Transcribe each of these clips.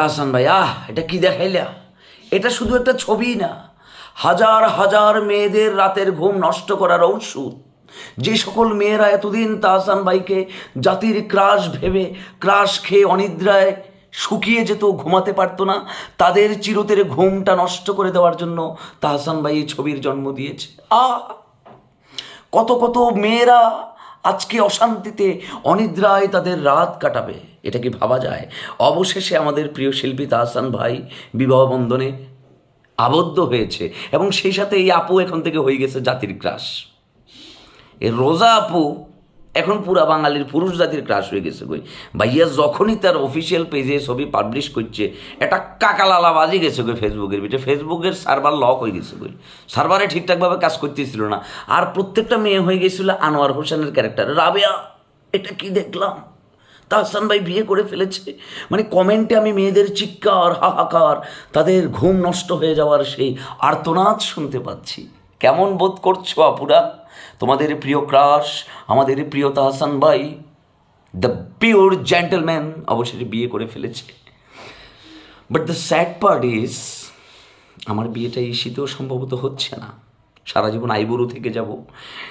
হাসান ভাই, আহ, এটা কি দেখাইলা? এটা শুধু একটা ছবি না। হাজার হাজার মেয়েদের রাতের ঘুম নষ্ট করার ঔষধ। যে সকল মেয়েরা এতদিন তাহসান ভাইকে জাতির ক্রাশ ভেবে, ক্রাশ খেয়ে অনিদ্রায় শুকিয়ে যেত, ঘুমাতে পারতো না, তাদের চিরতের ঘুমটা নষ্ট করে দেওয়ার জন্য তাহসান ভাই এই ছবির জন্ম দিয়েছে। আহ, কত কত মেয়েরা আজকে অশান্তিতে, অনিদ্রায় তাদের রাত কাটাবে। এটা কি ভাবা যায়? অবশেষে আমাদের প্রিয় শিল্পী তাহসান ভাই বিবাহ বন্ধনে আবদ্ধ হয়েছে এবং সেই সাথে এই আপু এখন থেকে হয়ে গেছে জাতির গ্রাস। এ রোজা আপু এখন পুরা বাঙালির পুরুষ জাতির ক্রাশ হয়ে গেছে কই? ভাইয়া যখনই তার অফিসিয়াল পেজে ছবি পাবলিশ করছে, একটা কাকালালা বাজি গেছে কই ফেসবুকের ভিতরে। ফেসবুকের সার্ভার লক হয়ে গেছে কই। সার্ভারে ঠিকঠাকভাবে কাজ করতেছিল না। আর প্রত্যেকটা মেয়ে হয়ে গেছিল আনোয়ার হোসেনের ক্যারেক্টার রাবেয়া, এটা কি দেখলাম? তাহসান ভাই বিয়ে করে ফেলেছে। মানে কমেন্টে আমি মেয়েদের চিৎকার, হাহাকার, তাদের ঘুম নষ্ট হয়ে যাওয়ার সেই আর্তনাদ শুনতে পাচ্ছি। কেমন বোধ করছ আপুরা? তোমাদের প্রিয় ক্রাশ, আমাদের প্রিয় তাহসান ভাই দ্য পিওর জেন্টেলম্যান অবশেষে বিয়ে করে ফেলেছে। But the sad part is আমার বিয়েটা ইসিতেও সম্ভবত হচ্ছে না। সারা জীবন আইবুড়ো থেকে যাব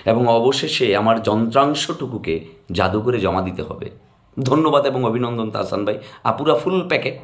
এবং অবশেষে আমার যন্ত্রাংশটুকুকে জাদু করে জমা দিতে হবে। ধন্যবাদ এবং অভিনন্দন তাহসান ভাই। আপুরা ফুল প্যাকেট